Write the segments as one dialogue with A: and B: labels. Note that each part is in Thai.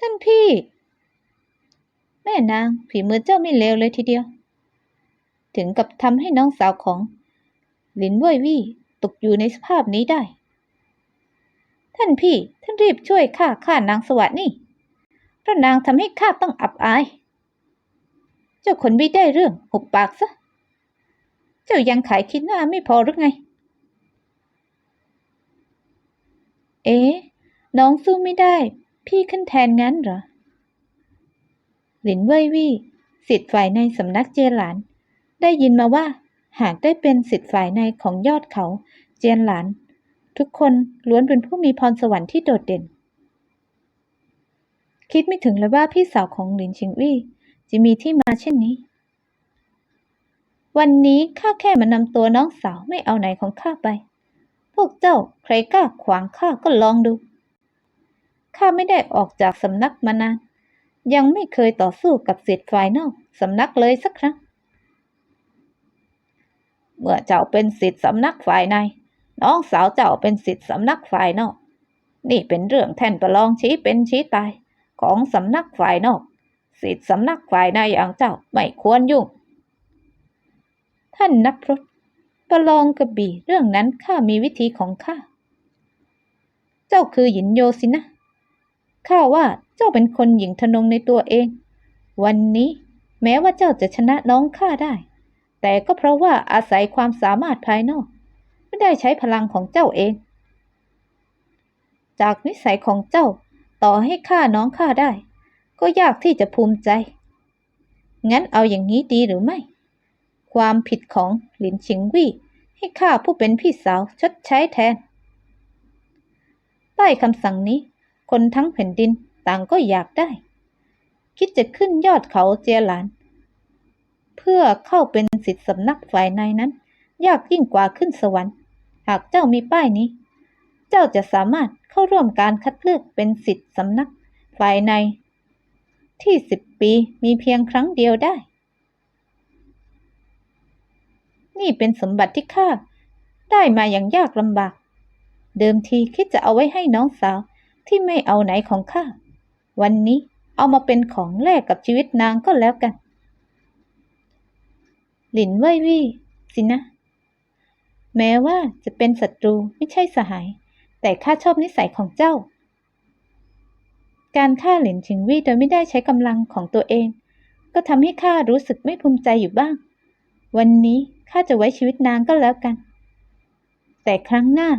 A: ท่านพี่ แม่นางผีมือเจ้าไม่เลวเลยทีเดียว ถึงกับทำให้น้องสาวของ หลินเว่ยวี่ตกอยู่ในสภาพนี้ได้ ท่านพี่ ท่านรีบช่วยข้าฆ่านางสวัสดนี่เพราะนางทำให้ข้าต้องอับอาย เจ้าคนไม่ได้เรื่องหุบปากซะ เจ้ายังขายคิดหน้าไม่พอหรือไง เอ๊ะน้องสู้ไม่ได้ พี่ขึ้นแทนงั้นเหรอ หลินเว่ยวี่สิทธิ์ฝ่ายในสำนักเจหลาน ได้ยินมาว่า หากได้เป็นสิทธิ์ฝ่ายในของยอดเขาเจียนหลาน ทุกคนล้วนเป็นผู้มีพรสวรรค์ที่โดดเด่น คิดไม่ถึงเลยว่าพี่สาวของหลินชิงวี่จะมีที่มาเช่นนี้ วันนี้ข้าแค่มานำตัวน้องสาวไม่เอาไหนของข้าไป พวกเจ้าใครกล้าขวางข้าก็ลองดู ข้าไม่ได้ออกจากสำนักมานาน ยังไม่เคยต่อสู้กับสิทธิ์ฝ่ายนอกสำนักเลยสักครั้ง เมื่อเจ้าเป็นสิทธิ์สำนักฝ่ายใน น้องสาวเจ้าเป็นสิทธิ์สำนักฝ่ายนอก นี่เป็นเรื่องแท่นประลองชี้เป็นชี้ตาย ของสำนักฝ่ายนอก สิทธิ์สำนักฝ่ายในอย่างเจ้าไม่ควรยุ่ง ท่านนักพรตประลองกระบี่เรื่องนั้นข้ามีวิธีของข้า เจ้าคือหยินโยสินะ ข้าว่าเจ้าเป็นคนหญิงทนงในตัวเอง วันนี้แม้ว่าเจ้าจะชนะน้องข้าได้ แต่ก็เพราะว่าอาศัยความสามารถภายนอก ไม่ได้ใช้พลังของเจ้าเอง จากนิสัยของเจ้าต่อให้ฆ่าน้องข้าได้ ก็ยากที่จะภูมิใจ งั้นเอาอย่างนี้ดีหรือไม่ ความผิดของหลินชิงวี่ให้ข้าผู้เป็นพี่สาวชดใช้แทนใต้คำสั่งนี้ คนทั้งแผ่นดินต่างก็อยากได้ คิดจะขึ้นยอดเขาเจียหลาน เพื่อเข้าเป็นสิทธิสำนักฝ่ายในนั้น ยากยิ่งกว่าขึ้นสวรรค์ หากเจ้ามีป้ายนี้ เจ้าจะสามารถเข้าร่วมการคัดเลือกเป็นสิทธิสำนักฝ่ายใน ที่สิบปีมีเพียงครั้งเดียวได้ นี่เป็นสมบัติที่ข้าได้มาอย่างยากลำบาก เดิมทีคิดจะเอาไว้ให้น้องสาว ที่ไม่เอาไหนของข้า วันนี้เอามาเป็นของแลกกับชีวิตนางก็แล้วกัน หลินเว่ยวี่สินะ แม้ว่าจะเป็นศัตรูไม่ใช่สหาย แต่ข้าชอบนิสัยของเจ้า การฆ่าหลินชิงวี่โดยไม่ได้ใช้กำลังของตัวเอง ก็ทำให้ข้ารู้สึกไม่ภูมิใจอยู่บ้าง วันนี้ข้าจะไว้ชีวิตนางก็แล้วกัน แต่ครั้งหน้า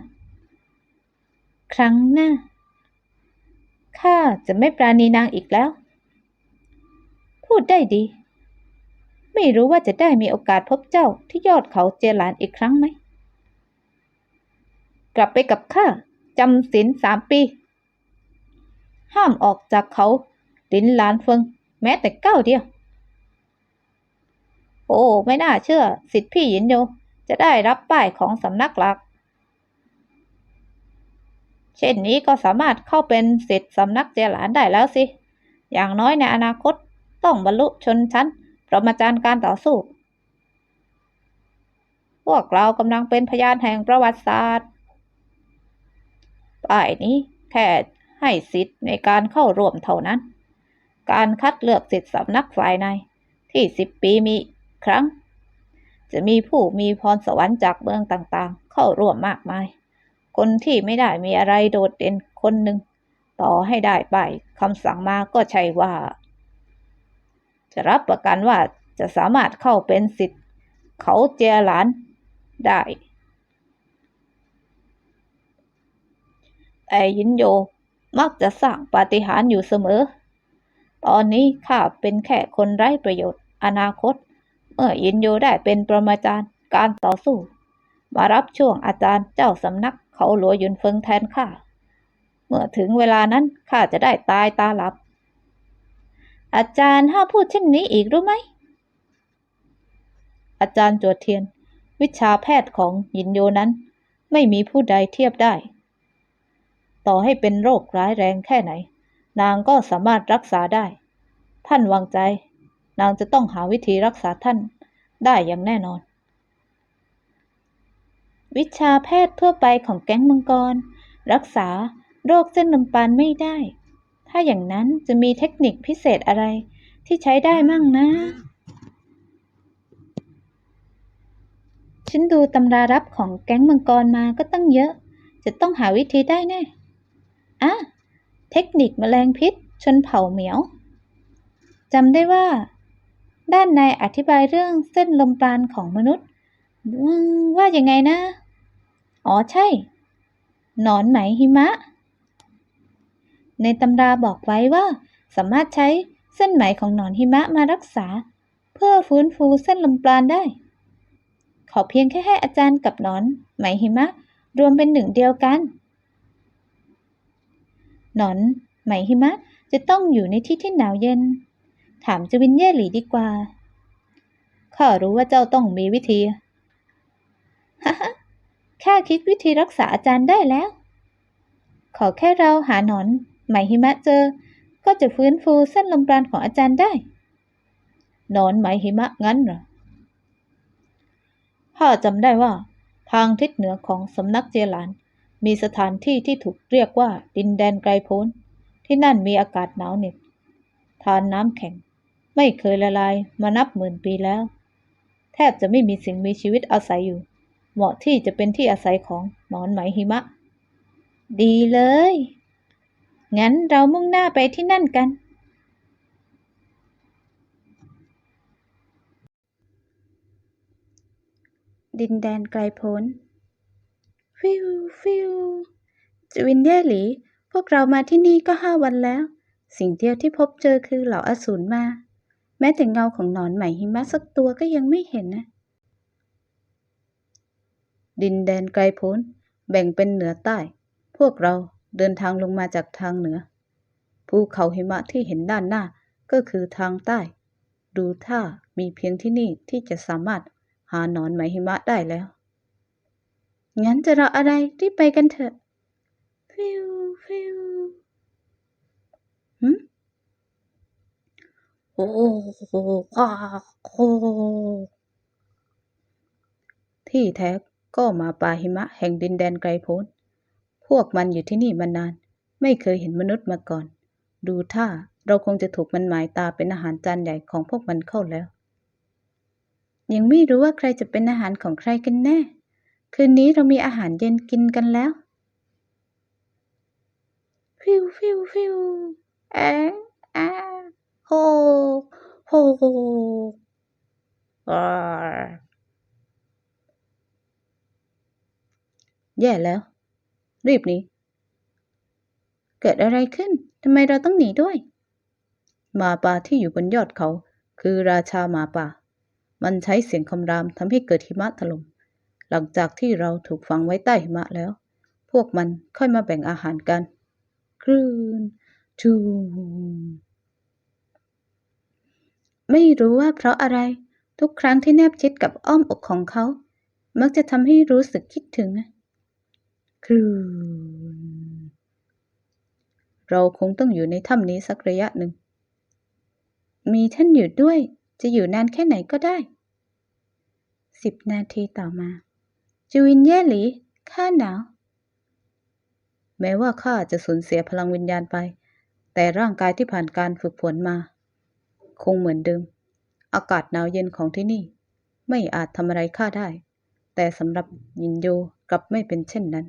A: ครั้งหน้า ข้าจะไม่ปราณีนางอีกแล้ว พูดได้ดี ไม่รู้ว่าจะได้มีโอกาสพบเจ้าที่ยอดเขาเจหลานอีกครั้งไหม กลับไปกับข้าจำศีลสามปี ห้ามออกจากเขาลินหลานเฟิง แม้แต่ก้าวเดียว โอ้ ไม่น่าเชื่อ สิทธิพี่หยินโยจะได้รับป้ายของสำนักหลัก เช่นนี้ก็สามารถเข้าเป็นสิทธิสำนักเจหลานได้แล้วสิ อย่างน้อยในอนาคตต้องบรรลุชนชั้นประมาจารย์การต่อสู้ พวกเรากำลังเป็นพยานแห่งประวัติศาสตร์ป้ายนี้แค่ให้สิทธิ์ในการเข้าร่วมเท่านั้น การคัดเลือกสิทธิสำนักฝ่ายใน ที่สิบปีมีครั้ง จะมีผู้มีพรสวรรค์จากเมืองต่างๆ เข้าร่วมมากมาย คนที่ไม่ได้มีอะไรโดดเด่นคนหนึ่งต่อให้ได้ไปคำสั่งมาก็ใช่ว่า จะรับประกันว่าจะสามารถเข้าเป็นสิทธิ์ เขาเจียหลานได้แต่ยินโยมักจะสร้างปาฏิหาริย์อยู่เสมอ ตอนนี้ข้าเป็นแค่คนไร้ประโยชน์ อนาคต เมื่อยินโยได้เป็นประมาจารย์การต่อสู้ มารับช่วงอาจารย์เจ้าสำนัก เขาหลัวยุนเฟิงแทนข้า เมื่อถึงเวลานั้นข้าจะได้ตายตาหลับ อาจารย์ห้าพูดเช่นนี้อีกรู้ไหม อาจารย์จวดเทียน วิชาแพทย์ของหยินโยนั้น ไม่มีผู้ใดเทียบได้ ต่อให้เป็นโรคร้ายแรงแค่ไหน นางก็สามารถรักษาได้ ท่านวางใจ นางจะต้องหาวิธีรักษาท่านได้อย่างแน่นอน วิชาแพทย์ทั่วไปของแก๊งมังกร รักษาโรคเส้นลมปานไม่ได้ ถ้าอย่างนั้นจะมีเทคนิคพิเศษอะไรที่ใช้ได้มั่งนะ ฉันดูตำรารับของแก๊งมังกรมาก็ตั้งเยอะ จะต้องหาวิธีได้แน่อะเทคนิคแมลงพิษ ชนเผ่าเหมียวจำได้ว่า ด้านในอธิบายเรื่องเส้นลมปราณของมนุษย์ ว่ายังไงนะ อ๋อใช่ หนอนไหมหิมะ ในตำราบอกไว้ว่า สามารถใช้เส้นไหมของหนอนหิมะมารักษา เพื่อฟื้นฟูเส้นลมปราณได้ ขอเพียงแค่ให้อาจารย์กับหนอนไหมหิมะ รวมเป็นหนึ่งเดียวกัน หนอนไหมหิมะจะต้องอยู่ในที่ที่หนาวเย็น ถามจวินเย่หลีดีกว่า ข้ารู้ว่าเจ้าต้องมีวิธี ฮ่าฮ่า ข้าคิดวิธีรักษาอาจารย์ได้แล้ว ขอแค่เราหาหนอนไหมหิมะเจอ ก็จะฟื้นฟูเส้นลมปราณของอาจารย์ได้ หนอนไหมหิมะงั้นเหรอข้าจำได้ว่า ทางทิศเหนือของสำนักเจหลาน มีสถานที่ที่ถูกเรียกว่าดินแดนไกลโพ้น ที่นั่นมีอากาศหนาวเหน็บทานน้ำแข็ง ไม่เคยละลายมานับหมื่นปีแล้ว แทบจะไม่มีสิ่งมีชีวิตอาศัยอยู่ เหมาะที่จะเป็นที่อาศัยของหนอนไหมหิมะ ดีเลย งั้นเรามุ่งหน้าไปที่นั่นกัน ดินแดนไกลโพ้น ฟิวฟิวจวินเย่หลี พวกเรามาที่นี่ก็ห้าวันแล้ว สิ่งเดียวที่พบเจอคือเหล่าอสูรมา แม้แต่เงาของหนอนไหมหิมะสักตัวก็ยังไม่เห็นนะ ดินแดนไกลโพ้น แบ่งเป็นเหนือใต้ พวกเราเดินทางลงมาจากทางเหนือ ภูเขาหิมะที่เห็นด้านหน้าก็คือทางใต้ ดูท่ามีเพียงที่นี่ที่จะสามารถหาหนอนไหมหิมะได้แล้ว งั้นจะรออะไรรีบไปกันเถอะฟิวฟิวหืมโอ้โหว้โคที่แท้ ก็มาป่าหิมะแห่งดินแดนไกลโพ้น พวกมันอยู่ที่นี่มานาน ไม่เคยเห็นมนุษย์มาก่อน ดูท่าเราคงจะถูกมันหมายตาเป็นอาหารจานใหญ่ของพวกมันเข้าแล้ว ยังไม่รู้ว่าใครจะเป็นอาหารของใครกันแน่ คืนนี้เรามีอาหารเย็นกินกันแล้วฟิวฟิวฟิวแอะอะโฮโฮอา แย่แล้ว รีบหนีเกิดอะไรขึ้นทำไมเราต้องหนีด้วยหมาป่าที่อยู่บนยอดเขา คือราชาหมาป่า มันใช้เสียงคำรามทำให้เกิดหิมะถล่มหลังจากที่เราถูกฝังไว้ใต้หิมะแล้ว พวกมันค่อยมาแบ่งอาหารกันคลื่นชูไม่รู้ว่าเพราะอะไรทุกครั้งที่แนบชิดกับอ้อมอกของเขา มักจะทำให้รู้สึกคิดถึงนะ คืน เราคงต้องอยู่ในถ้ำนี้สักระยะหนึ่ง มีท่านอยู่ด้วย จะอยู่นานแค่ไหนก็ได้ สิบนาทีต่อมา จูวินเย่หลีข้าหนาว แม้ว่าข้าจะสูญเสียพลังวิญญาณไป แต่ร่างกายที่ผ่านการฝึกฝนมา คงเหมือนเดิม อากาศหนาวเย็นของที่นี่ ไม่อาจทำอะไรข้าได้ แต่สำหรับยินโยกลับไม่เป็นเช่นนั้น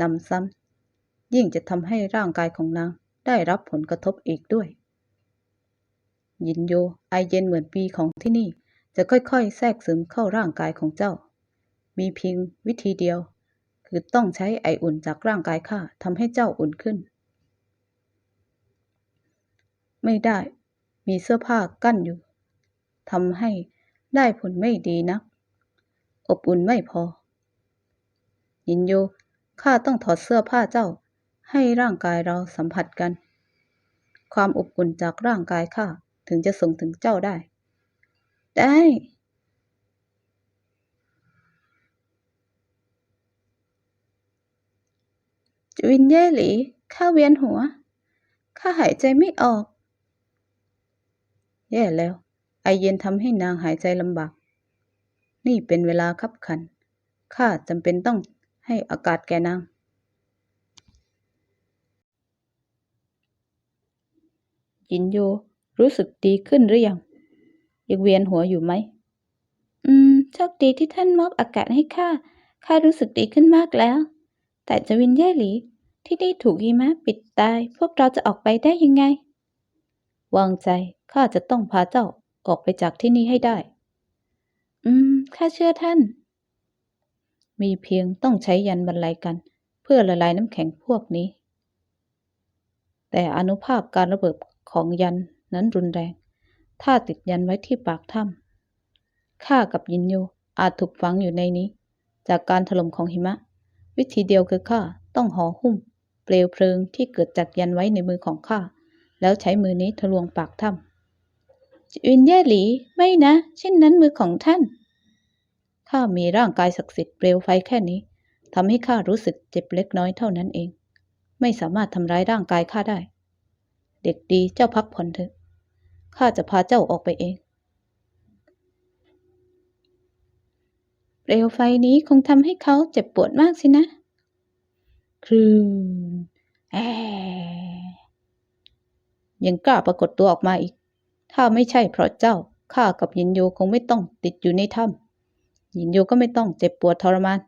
A: นำซ้ำยิ่งจะทำให้ร่างกายของนางได้รับผลกระทบอีกด้วย ยินโยไอเย็นเหมือนปีของที่นี่ จะค่อยๆ แทรกซึมเข้าร่างกายของเจ้า มีเพียงวิธีเดียว คือต้องใช้ไออุ่นจากร่างกายข้าทำให้เจ้าอุ่นขึ้น ไม่ได้ มีเสื้อผ้ากั้นอยู่ทำให้ได้ผลไม่ดีนัก อบอุ่นไม่พอยินโย ข้าต้องถอดเสื้อผ้าเจ้า ให้ร่างกายเราสัมผัสกัน ความอบอุ่นจากร่างกายข้าถึงจะส่งถึงเจ้าได้ ได้ จวินเย่หลีข้าเวียนหัว ข้าหายใจไม่ออก แย่แล้ว ไอเย็นทำให้นางหายใจลำบาก นี่เป็นเวลาคับขัน ข้าจำเป็นต้อง ให้อากาศแก่นางยินโยรู้สึกดีขึ้นหรือยัง ยังเวียนหัวอยู่ไหม อืม โชคดีที่ท่านมอบอากาศให้ข้า ข้ารู้สึกดีขึ้นมากแล้ว แต่จวินแย่หลี ที่นี่ถูกหิมะปิดตาย พวกเราจะออกไปได้ยังไง วางใจ ข้าจะต้องพาเจ้าออกไปจากที่นี่ให้ได้ อืม ข้าเชื่อท่าน มีเพียงต้องใช้ยันบรรลัยกัน เพื่อละลายน้ำแข็งพวกนี้ แต่อนุภาพการระเบิดของยันนั้นรุนแรง ถ้าติดยันไว้ที่ปากถ้ำข้ากับยินโยอาจถูกฝังอยู่ในนี้ จากการถล่มของหิมะ วิธีเดียวคือข้าต้องห่อหุ้ม เปลวเพลิงที่เกิดจากยันไว้ในมือของข้าแล้วใช้มือนี้ทะลวงปากถ้ำจิวินแย่หลีไม่นะ เช่นนั้นมือของท่าน ข้ามีร่างกายศักดิ์สิทธิ์เปลวไฟแค่นี้ทำให้ข้ารู้สึกเจ็บเล็กน้อยเท่านั้นเอง ไม่สามารถทำร้ายร่างกายข้าได้ เด็กดีเจ้าพักผ่อนเถอะข้าจะพาเจ้าออกไปเอง เปลวไฟนี้คงทำให้เขาเจ็บปวดมากสินะ ครืนแอยังกล้าปรากฏตัวออกมาอีก ถ้าไม่ใช่เพราะเจ้าข้ากับยินโยคงไม่ต้องติดอยู่ในถ้ำ ยินโยก็ไม่ต้องเจ็บปวดทรมาน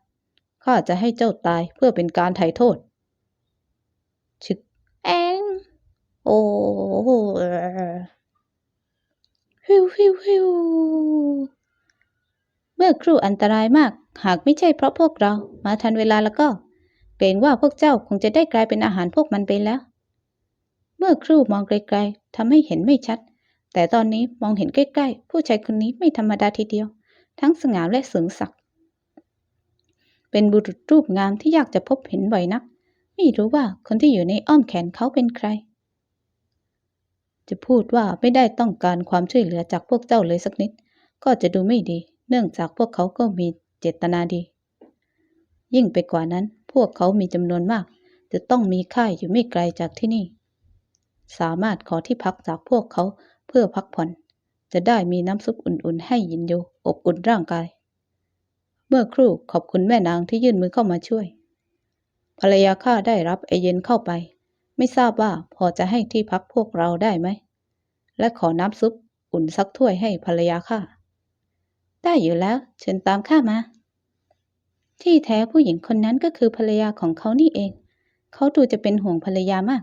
A: ข้าจะให้เจ้าตายเพื่อเป็นการไถ่โทษ ชึก แอง โอ้โหฮิวฮิวฮิวเมื่อครู่อันตรายมาก หากไม่ใช่เพราะพวกเรามาทันเวลาแล้วก็ เกรงว่าพวกเจ้าคงจะได้กลายเป็นอาหารพวกมันไปแล้ว เมื่อครู่มองไกลๆทำให้เห็นไม่ชัด แต่ตอนนี้มองเห็นใกล้ๆ ผู้ชายคนนี้ไม่ธรรมดาทีเดียว ทั้งสง่าและสูงสักดิ์เป็นบุรุษรูปงามที่ยากจะพบเห็นบ่อยนัก ไม่รู้ว่าคนที่อยู่ในอ้อมแขนเขาเป็นใคร จะพูดว่าไม่ได้ต้องการความช่วยเหลือจากพวกเจ้าเลยสักนิด ก็จะดูไม่ดี เนื่องจากพวกเขาก็มีเจตนาดี ยิ่งไปกว่านั้น พวกเขามีจำนวนมาก จะต้องมีค่ายอยู่ไม่ไกลจากที่นี่ สามารถขอที่พักจากพวกเขาเพื่อพักผ่อน จะได้มีน้ำซุปอุ่นๆ ให้ยินโยอบอุ่นร่างกาย เมื่อครู่ขอบคุณแม่นางที่ยื่นมือเข้ามาช่วย ภรรยาข้าได้รับไอเย็นเข้าไป ไม่ทราบว่าพอจะให้ที่พักพวกเราได้ไหม และขอน้ำซุปอุ่นสักถ้วยให้ภรรยาข้า ได้อยู่แล้ว เชิญตามข้ามา ที่แท้ผู้หญิงคนนั้นก็คือภรรยาของเขานี่เอง เขาดูจะเป็นห่วงภรรยามาก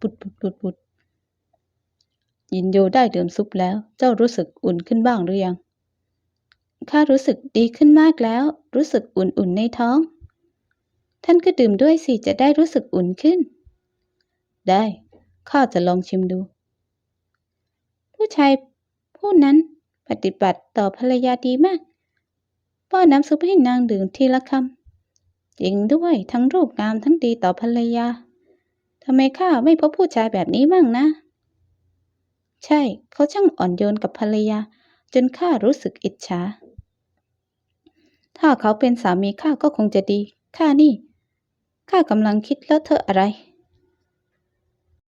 A: ปุดปุดปุดปุด ยินโยได้ดื่มซุปแล้ว เจ้ารู้สึกอุ่นขึ้นบ้างหรือยัง ข้ารู้สึกดีขึ้นมากแล้ว รู้สึกอุ่นๆในท้อง ท่านก็ดื่มด้วยสิจะได้รู้สึกอุ่นขึ้น ได้ ข้าจะลองชิมดู ผู้ชายผู้นั้นปฏิบัติต่อภรรยาดีมาก ป้อนน้ำซุปให้นางดื่มทีละคำจริงด้วยทั้งรูปงามทั้งดีต่อภรรยาทำไมข้าไม่พบผู้ชายแบบนี้บ้างนะ ใช่ เขาช่างอ่อนโยนกับภรรยา จนข้ารู้สึกอิจฉา ถ้าเขาเป็นสามีข้าก็คงจะดี ข้านี่ ข้ากำลังคิดแล้วเธออะไร